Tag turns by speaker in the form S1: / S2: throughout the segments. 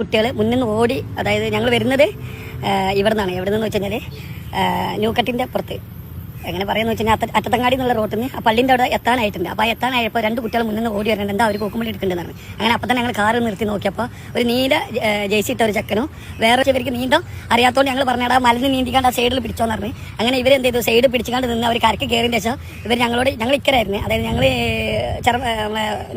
S1: കുട്ടികൾ മുന്നിൽ നിന്ന് ഓടി അതായത് ഞങ്ങൾ വരുന്നത് ഇവിടെ നിന്നാണ് എവിടെ നിന്ന് വെച്ച് കഴിഞ്ഞാൽ ന്യൂക്കട്ടിന്റെ പുറത്ത്. എങ്ങനെ പറയുന്നത് വെച്ചാൽ അറ്റത്തങ്ങാടി എന്നുള്ള റോട്ടിൽ നിന്ന് ആ പള്ളിന്റെ അവിടെ എത്താനായിട്ടുണ്ട്. അപ്പോൾ എത്താനായപ്പോൾ രണ്ട് കുട്ടികൾ മുന്നിൽ നിന്ന് ഓടി വരുന്നുണ്ട് എന്താ അവർ കോക്കുമ്പള്ളി എടുക്കേണ്ടതാണ് അങ്ങനെ അപ്പം തന്നെ ഞങ്ങൾ കാറ് നിർത്തി നോക്കിയപ്പോൾ ഒരു നീല ജേഴ്സി ഇട്ട ഒരു ചക്കനും വേറെ ഇവർക്ക് നീന്തം അറിയാത്തോണ്ട് ഞങ്ങൾ പറഞ്ഞാൽ ആ മലന്ന് നീന്തിക്കാണ്ട് ആ സൈഡിൽ പിടിച്ചോന്ന് പറഞ്ഞു. അങ്ങനെ ഇവർ എന്ത് ചെയ്തു? സൈഡ് പിടിച്ചുകൊണ്ട് നിന്ന് അവർ കരക്ക് കയറിയതിന് ശേഷം ഇവർ ഞങ്ങളോട് ഞങ്ങൾ ഇക്കരായിരുന്നു. അതായത് ഞങ്ങൾ ചെറ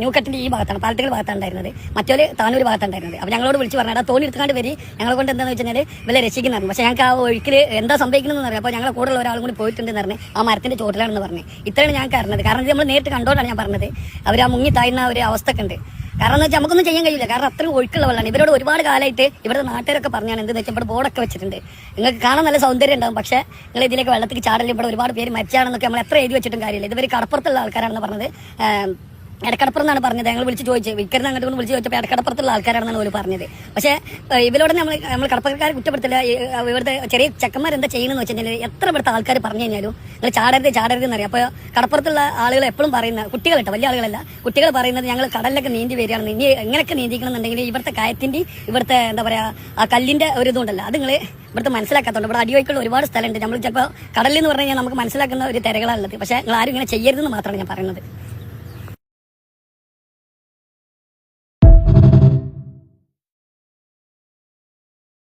S1: ന്യൂക്കട്ടിന്റെ ഈ ഭാഗത്താണ് പാലത്തുകൾ ഭാഗത്താണ് ഉണ്ടായിരുന്നത്. മറ്റൊരു താനൂർ ഭാഗത്താണ് ഉണ്ടായിരുന്നത്. അപ്പോൾ ഞങ്ങളോട് വിളിച്ച് പറഞ്ഞാൽ ആ തോണി എടുത്തുകൊണ്ട് വരി. ഞങ്ങളെ കൊണ്ട് എന്താണെന്ന് വെച്ചാൽ വില രക്ഷിക്കുന്നതാണ് പക്ഷേ ഞങ്ങൾക്ക് ആ ഒഴുക്കിൽ എന്താ സംഭവിക്കുന്നതെന്ന് അറിയാം. അപ്പോൾ ഞങ്ങളെ കൂടെയുള്ള ഒരാളും കൂടി പോയിട്ടുണ്ടെന്ന് പറഞ്ഞു ആ മരത്തിന്റെ ചോട്ടിലാണെന്ന് പറഞ്ഞു. ഇത്രയാണ് ഞാൻ അറിഞ്ഞത് കാരണം ഇത് നമ്മൾ നേരിട്ട് കണ്ടോണ്ടാണ് ഞാൻ പറഞ്ഞത്. അവർ ആ മുങ്ങി താഴ്ന്ന ഒരു അവസ്ഥ ഉണ്ട്. കാരണം എന്ന് വെച്ചാൽ നമുക്കൊന്നും ചെയ്യാൻ കഴിയില്ല. കാരണം അത്രയും ഒഴുക്കുള്ള വെള്ളമാണ് ഇവരോട് ഒരുപാട് കാലമായിട്ട് ഇവരുടെ നാട്ടുകാരൊക്കെ പറഞ്ഞാണ് എന്തെന്ന് വെച്ചാൽ ഇവിടെ ബോർഡൊക്കെ വെച്ചിട്ടുണ്ട്. നിങ്ങൾക്ക് കാണാൻ നല്ല സൗന്ദര്യം ഉണ്ടാവും. പക്ഷേ നിങ്ങൾ ഇതിലേക്ക് വെള്ളത്തിൽ ചാടലും ഇവിടെ ഒരുപാട് പേര് മരിച്ചാണെന്നൊക്കെ നമ്മൾ എത്ര എഴുതി വെച്ചിട്ടും കാര്യമില്ല. ഇതുവരെ കടപ്പുറത്തുള്ള ആൾക്കാരാണെന്ന് പറഞ്ഞത് എടക്കടപ്പുറം എന്നാണ് പറഞ്ഞത്. ഞങ്ങൾ വിളിച്ച് ചോദിച്ചു. വിൽക്കരുന്ന് അങ്ങോട്ട് കൊണ്ട് വിളിച്ച് ചോദിച്ചപ്പോൾ എടക്കടപ്പുറത്തുള്ള ആൾക്കാരാണെന്നാണ് അവർ പറഞ്ഞത്. പക്ഷേ ഇവരോട് നമ്മൾ നമ്മൾ കടപ്പക്കാർ കുറ്റപ്പെടുത്തില്ല. ഇവിടുത്തെ ചെറിയ ചെക്കന്മാർ എന്താ ചെയ്യണമെന്ന് വെച്ച് കഴിഞ്ഞാൽ എത്ര ഇവിടുത്തെ ആൾക്കാർ പറഞ്ഞു കഴിഞ്ഞാലും നിങ്ങൾ ചാടരുത് ചാടരുത് എന്നറിയാം. അപ്പോൾ കടപ്പുറത്തുള്ള ആളുകൾ എപ്പോഴും പറയുന്ന കുട്ടികളിട്ടോ വലിയ ആളുകളല്ല. കുട്ടികൾ പറയുന്നത് ഞങ്ങൾ കടലിലൊക്കെ നീന്തി വരികയാണ്. ഇനി എങ്ങനെയൊക്കെ നീന്തിക്കണം എന്നുണ്ടെങ്കിൽ ഇവിടുത്തെ കയത്തിന്റെ ഇവിടുത്തെ എന്താ പറയുക ആ കല്ലിന്റെ ഒരു ഇതുണ്ടല്ലോ അത് നിങ്ങൾ ഇവിടുത്തെ മനസ്സിലാക്കാത്തതുകൊണ്ട് ഇവിടെ അടിവയ്ക്കുള്ള ഒരുപാട് സ്ഥലമുണ്ട്. നമ്മൾ ചിലപ്പോൾ കടലിൽ എന്ന് പറഞ്ഞു കഴിഞ്ഞാൽ നമുക്ക് മനസ്സിലാക്കുന്ന ഒരു തിരകളാണുള്ളത്. പക്ഷേ നിങ്ങൾ ആരും ഇങ്ങനെ ചെയ്യരുതെന്ന് മാത്രമാണ് ഞാൻ പറയുന്നത്.